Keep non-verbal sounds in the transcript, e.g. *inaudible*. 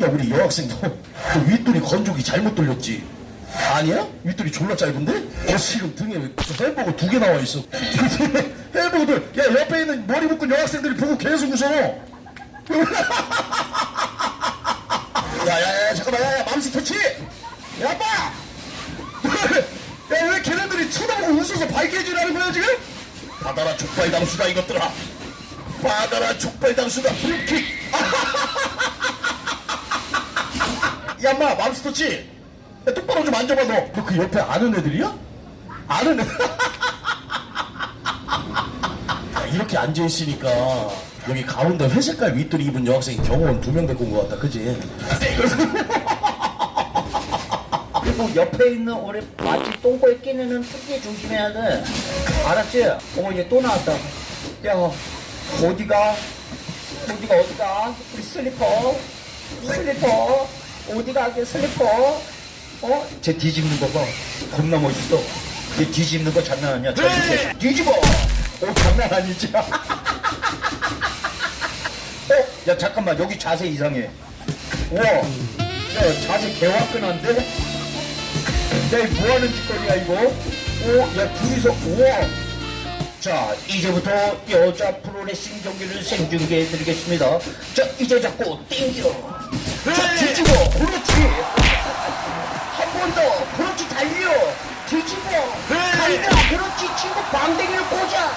야 우리 여학생 너, 너 윗돌이 건조기 잘못 돌렸지? 아니야? 윗돌이 졸라 짧은데? 어 지금 등에 햄버거 두 개 나와 있어 *laughs* 햄버거들 야 옆에 있는 머리 묶은 여학생들이 보고 계속 웃어 *laughs* 야야야 잠깐만 야야 맘스 터치 야 아빠 *laughs* 야왜 걔네들이 쳐다보고 웃어서 발개질하는 거야 지금? 받아라 족발 당수다 이것들아 받아라 족발 당수다 브루킥 야 인마 맘스 터치 야 똑바로 좀 앉아봐 너너그 옆에 아는 애들이야? 아는 애들 *laughs* 야, 이렇게 앉아있으니까 여기 가운데 회색깔 윗돌이 입은 여학생이 경호원 두 명 데리고 온 것 같다 그지? 그리고 옆에 있는 우리 마치 똥꼬에 끼는 특히 조심해야 돼. 알았지? 어머 얘 또 나왔다. 야 어디가? 어디가 어디가? 우리 슬리퍼 슬리퍼 어디 가게 슬리퍼? 어? 쟤 뒤집는 거 봐. 겁나 멋있어. 얘 뒤집는 거 장난 아니야. 저 밑에 뒤집어. 어 장난 아니지? *laughs* 어? 야 잠깐만 여기 자세 이상해. 우와. 야 자세 개화끈한데? 야, 이 뭐하는 짓거리야, 이거? 오, 야, 둘이서, 우와! 자, 이제부터 여자 프로레슬링 경기를 생중계해드리겠습니다. 자, 이제 잡고 땡겨. 자, 지, 친구 방댕이를 꽂아.